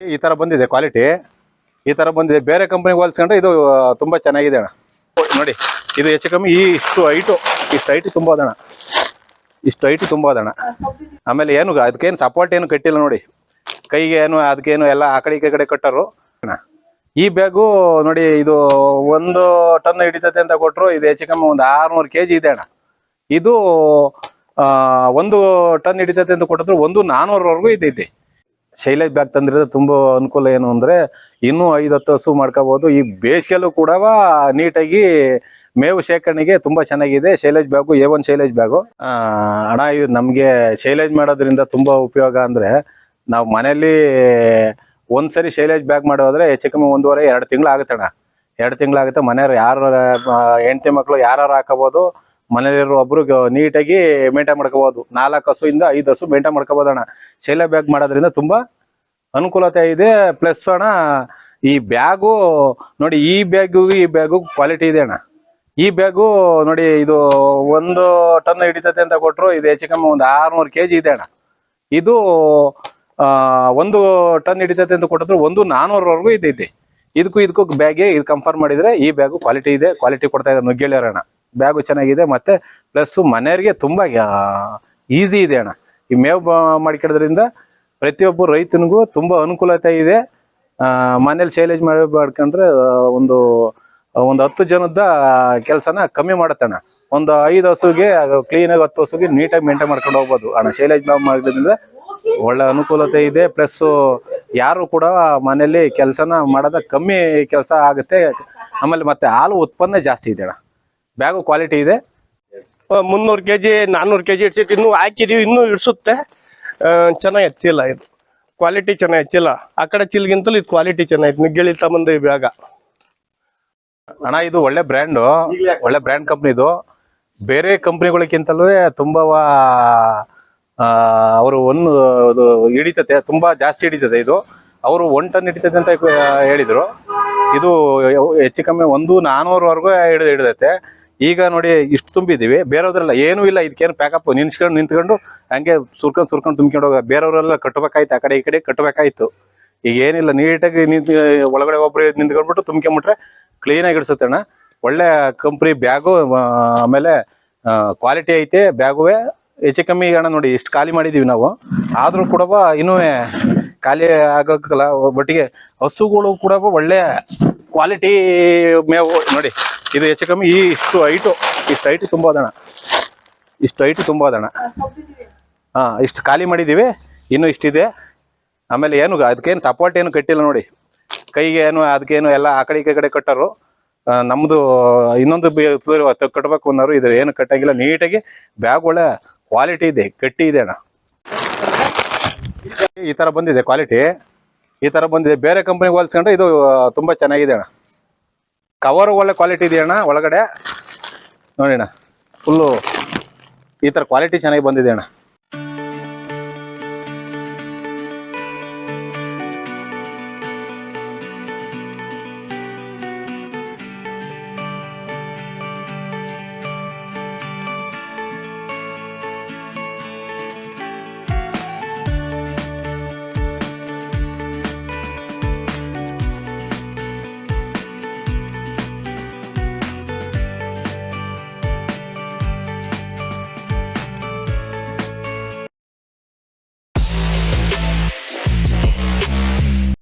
ಈ ತರ ಬಂದಿದೆ ಕ್ವಾಲಿಟಿ ಈ ತರ ಬಂದಿದೆ. ಬೇರೆ ಕಂಪನಿಗೆ ಹೋಲಿಸ್ಕೊಂಡ್ರೆ ಇದು ತುಂಬಾ ಚೆನ್ನಾಗಿದೆ ಅಣ್ಣ. ನೋಡಿ, ಇದು ಹೆಚ್ಚು ಕಮ್ಮಿ ಈ ಇಷ್ಟು ಹೈಟು ಇಷ್ಟು ಹೈಟ್ ತುಂಬ ಅದಣ್ಣ ಇಷ್ಟು ಹೈಟ್ ತುಂಬಾ ಅದಣ್ಣ ಆಮೇಲೆ ಏನು, ಅದಕ್ಕೇನು ಸಪೋರ್ಟ್ ಏನು ಕಟ್ಟಿಲ್ಲ ನೋಡಿ. ಕೈಗೆ ಏನು ಅದಕ್ಕೇನು ಎಲ್ಲ ಆ ಕಡೆ ಈ ಕಡೆ ಕಟ್ಟರು. ಈ ಬ್ಯಾಗು ನೋಡಿ, ಇದು ಒಂದು ಟನ್ ಹಿಡಿತತೆ ಅಂತ ಕೊಟ್ಟರು ಇದು ಹೆಚ್ಚು ಕಮ್ಮಿ ಒಂದು ಆರ್ನೂರು ಕೆ ಜಿ ಇದೆ ಅಣ್ಣ. ಇದು ಒಂದು ಟನ್ ಹಿಡಿತತೆ ಅಂತ ಕೊಟ್ಟಿದ್ರು. ಒಂದು ನಾನ್ನೂರವರೆಗೂ ಇದೈತಿ ಶೈಲೇಜ್ ಬ್ಯಾಗ್ ತಂದ್ರೆ ತುಂಬಾ ಅನುಕೂಲ ಏನು ಅಂದ್ರೆ ಇನ್ನೂ ಐದು ಹತ್ತು ಹಸು ಮಾಡ್ಕೋಬಹುದು ಈ ಬೇಸಿಗೆಲ್ಲೂ ಕೂಡ ನೀಟಾಗಿ ಮೇವು ಶೇಖರಣೆಗೆ ತುಂಬಾ ಚೆನ್ನಾಗಿದೆ. Silage bag, A one silage bag. ಹಣ ಇದು ನಮಗೆ ಶೈಲೇಜ್ ಮಾಡೋದ್ರಿಂದ ತುಂಬಾ ಉಪಯೋಗ ಅಂದ್ರೆ ನಾವು ಮನೆಯಲ್ಲಿ ಒಂದ್ಸರಿ ಶೈಲೇಜ್ ಬ್ಯಾಗ್ ಮಾಡೋದ್ರೆ ಹೆಚ್ಚು ಕಮ್ಮಿ ಒಂದೂವರೆ, ಎರಡು ತಿಂಗಳು ಆಗುತ್ತೆ ಅಣ್ಣ ಎರಡು ತಿಂಗಳಾಗುತ್ತೆ ಮನೆಯವ್ರು ಯಾರು ಹೆಂಡತಿ ಮಕ್ಕಳು ಯಾರು ಹಾಕೋಬಹುದು ಮನೆಯಲ್ಲಿರೋ ಒಬ್ರು ನೀಟಾಗಿ ಮೇಂಟೈನ್ ಮಾಡ್ಕೋಬಹುದು. ನಾಲ್ಕು ಇಂದ ಐದು ಹಸು ಮೇಂಟೈನ್ ಮಾಡ್ಕೋಬಹುದು ಅಣ್ಣ. ಶೈಲ ಬ್ಯಾಗ್ ಮಾಡೋದ್ರಿಂದ ತುಂಬಾ ಅನುಕೂಲತೆ ಇದೆ. ಪ್ಲಸ್ ಅಣ್ಣ, ಈ ಬ್ಯಾಗು ನೋಡಿ, ಈ ಬ್ಯಾಗು ಈ ಬ್ಯಾಗು ಕ್ವಾಲಿಟಿ ಇದೆ ಅಣ್ಣ. ಈ ಬ್ಯಾಗು ನೋಡಿ, ಇದು ಒಂದು ಟನ್ ಹಿಡಿತತೆ ಅಂತ ಕೊಟ್ಟರು ಇದು ಹೆಚ್ಚು ಕಮ್ಮಿ ಒಂದು ಆರ್ನೂರು ಕೆ ಜಿ ಇದೆ ಅಣ್ಣ. ಇದು ಒಂದು ಟನ್ ಹಿಡಿತತೆ ಅಂತ ಕೊಟ್ಟಿದ್ರು, ಒಂದು ನಾನ್ನೂರವರೆಗೂ ಇದೆ ಇದಕ್ಕೂ ಇದಕ್ಕೂ ಬ್ಯಾಗೆ ಇದು ಕಂಫರ್ಮ್ ಮಾಡಿದ್ರೆ ಈ ಬ್ಯಾಗು ಕ್ವಾಲಿಟಿ ಇದೆ ಕ್ವಾಲಿಟಿ ಕೊಡ್ತಾ ಇದೆ ಅಣ್ಣ. ಬ್ಯಾಗು ಚೆನ್ನಾಗಿದೆ, ಮತ್ತೆ ಪ್ಲಸ್ ಮನೆಯವರಿಗೆ ತುಂಬಾ ಈಸಿ ಇದೆ ಅಣ್ಣ. ಈ ಮೇವು ಮಾಡ್ಕೊಡೋದ್ರಿಂದ ಪ್ರತಿಯೊಬ್ಬ ರೈತನಿಗೂ ತುಂಬಾ ಅನುಕೂಲತೆ ಇದೆ. ಮನೇಲಿ ಶೈಲೇಜ್ ಮಾಡಿ ಮಾಡ್ಕೊಂಡ್ರೆ ಒಂದು ಒಂದು ಹತ್ತು ಜನದ ಕೆಲಸನ ಕಮ್ಮಿ ಮಾಡತ್ತಣ್ಣ. ಒಂದು ಐದು ಹಸುಗೆ ಕ್ಲೀನಾಗಿ ಹತ್ತು ಹಸುಗೆ ನೀಟಾಗಿ ಮೇಂಟೈನ್ ಮಾಡ್ಕೊಂಡು ಹೋಗ್ಬೋದು. ಅಣ್ಣ ಶೈಲೇಜ್ ಬ್ಯಾಗ್ ಮಾಡೋದ್ರಿಂದ ಒಳ್ಳೆ ಅನುಕೂಲತೆ ಇದೆ. ಪ್ಲಸ್ ಯಾರು ಕೂಡ ಮನೇಲಿ ಕೆಲಸನ ಮಾಡೋದ ಕಮ್ಮಿ ಕೆಲಸ ಆಗುತ್ತೆ. ಆಮೇಲೆ ಮತ್ತೆ ಹಾಲು ಉತ್ಪನ್ನ ಜಾಸ್ತಿ ಇದೆ ಅಣ್ಣ. ಬ್ಯಾಗು ಕ್ವಾಲಿಟಿ ಇದೆ. ಮುನ್ನೂರು ಕೆ ಜಿ ನಾನ್ನೂರು ಕೆ ಜಿ ಇಡ್ಸಿಟ್ಟು ಇನ್ನೂ ಹಾಕಿದೀವಿ ಇನ್ನೂ ಇಡ್ಸುತ್ತೆ. ಚೆನ್ನಾಗಿ ಹಚ್ಚಿಲ್ಲ ಚೀಲ ಇದು. ಕ್ವಾಲಿಟಿ ಚೆನ್ನಾಗಿ ಹಚ್ಚಿಲ್ಲ. ಆ ಕಡೆ ಚಿಲ್ಗಿಂತಲೂ ಇದು ಕ್ವಾಲಿಟಿ ಚೆನ್ನಾಗಿತ್ತು ನಿಗ್ಗಿಳಿ ಸಂಬಂಧ ಈ ಬ್ಯಾಗ. ಅಣ್ಣ ಇದು ಒಳ್ಳೆ ಬ್ರ್ಯಾಂಡು ಒಳ್ಳೆ ಬ್ರ್ಯಾಂಡ್ ಕಂಪ್ನಿ ಇದು. ಬೇರೆ ಕಂಪ್ನಿಗಳಿಗಿಂತಲೂ ತುಂಬಾ ಅವರು ಒಂದು ಹಿಡಿತತೆ ತುಂಬಾ ಜಾಸ್ತಿ ಹಿಡಿತದೆ ಇದು. ಅವರು ಒನ್ ಟನ್ ಹಿಡಿತದೆ ಅಂತ ಹೇಳಿದ್ರು. ಇದು ಹೆಚ್ಚು ಕಮ್ಮಿ ಒಂದು ನಾನ್ನೂರವರೆಗೂ ಹಿಡಿದು ಹಿಡಿದೈತೆ ಈಗ ನೋಡಿ ಇಷ್ಟು ತುಂಬಿದೀವಿ. ಬೇರೆಯವ್ರೆಲ್ಲ ಏನೂ ಇಲ್ಲ ಇದಕ್ಕೇನು ಪ್ಯಾಕಪ್ ನಿನ್ಸ್ಕೊಂಡು ನಿಂತ್ಕೊಂಡು ಹಂಗೆ ಸುರ್ಕೊಂಡು ಸುರ್ಕೊಂಡು ತುಂಬ್ಕೊಂಡು ಹೋಗ ಬೇರೆಯವರೆಲ್ಲ ಕಟ್ಟಬೇಕಾಯ್ತು, ಆ ಕಡೆ ಈ ಕಡೆ ಕಟ್ಟಬೇಕಾಯ್ತು. ಈಗ ಏನಿಲ್ಲ, ನೀಟಾಗಿ ನಿಂತು ಒಳಗಡೆ ಒಬ್ಬರು ನಿಂತ್ಕೊಂಡ್ಬಿಟ್ಟು ತುಂಬ್ಕೊಂಬಿಟ್ರೆ ಕ್ಲೀನಾಗಿ ಇಡ್ಸುತ್ತೆ ಅಣ್ಣ. ಒಳ್ಳೆ ಕಂಪ್ನಿ ಬ್ಯಾಗು ಆಮೇಲೆ ಕ್ವಾಲಿಟಿ ಐತೆ, ಬ್ಯಾಗುವೆ. ಹೆಚ್ಚು ಕಮ್ಮಿ ಅಣ್ಣ ನೋಡಿ, ಇಷ್ಟು ಖಾಲಿ ಮಾಡಿದೀವಿ ನಾವು. ಆದರೂ ಕೂಡ ಇನ್ನೂ ಖಾಲಿ ಆಗೋಕ್ಕಲ್ಲ, ಒಟ್ಟಿಗೆ ಹಸುಗಳು ಕೂಡ ಒಳ್ಳೆ ಕ್ವಾಲಿಟಿ ಮೇವು ನೋಡಿ ಇದು ಹೆಚ್ಚು ಕಮ್ಮಿ ಈ ಇಷ್ಟು ಹೈಟು ಇಷ್ಟು ಹೈಟು ತುಂಬ ಅದಣ್ಣ ಇಷ್ಟು ಹೈಟು ತುಂಬ ಅದಣ್ಣ ಹಾ, ಇಷ್ಟು ಖಾಲಿ ಮಾಡಿದೀವಿ, ಇನ್ನು ಇಷ್ಟಿದೆ. ಆಮೇಲೆ ಏನು, ಅದಕ್ಕೇನು ಸಪೋರ್ಟ್ ಏನು ಕಟ್ಟಿಲ್ಲ ನೋಡಿ. ಕೈಗೆ ಏನು, ಅದಕ್ಕೇನು ಎಲ್ಲ ಆ ಕಡೆ ಈ ಕಡೆ ಕಟ್ಟರು. ನಮ್ಮದು ಇನ್ನೊಂದು ಕಟ್ಟಬೇಕು ಅನ್ನೋರು ಇದ್ರ ಏನು ಕಟ್ಟಂಗಿಲ್ಲ. ನೀಟಾಗಿ ಬ್ಯಾಗ್ ಒಳ್ಳೆ ಕ್ವಾಲಿಟಿ ಇದೆ, ಗಟ್ಟಿ ಇದೆ ಅಣ್ಣ. ಈ ತರ ಬಂದಿದೆ ಕ್ವಾಲಿಟಿ ಈ ತರ ಬಂದಿದೆ. ಬೇರೆ ಕಂಪ್ನಿಗೆ ಹೋಲಿಸ್ಕೊಂಡ್ರೆ ಇದು ತುಂಬಾ ಚೆನ್ನಾಗಿದೆ ಅಣ್ಣ. ಕವರ್ ಒಳ್ಳೆ ಕ್ವಾಲಿಟಿ ಇದೆಯಣ್ಣ ಒಳಗಡೆ? ನೋಡಿ ಅಣ್ಣ ಫುಲ್ಲು ಈ ಥರ ಕ್ವಾಲಿಟಿ ಚೆನ್ನಾಗಿ ಬಂದಿದೆ ಅಣ್ಣ.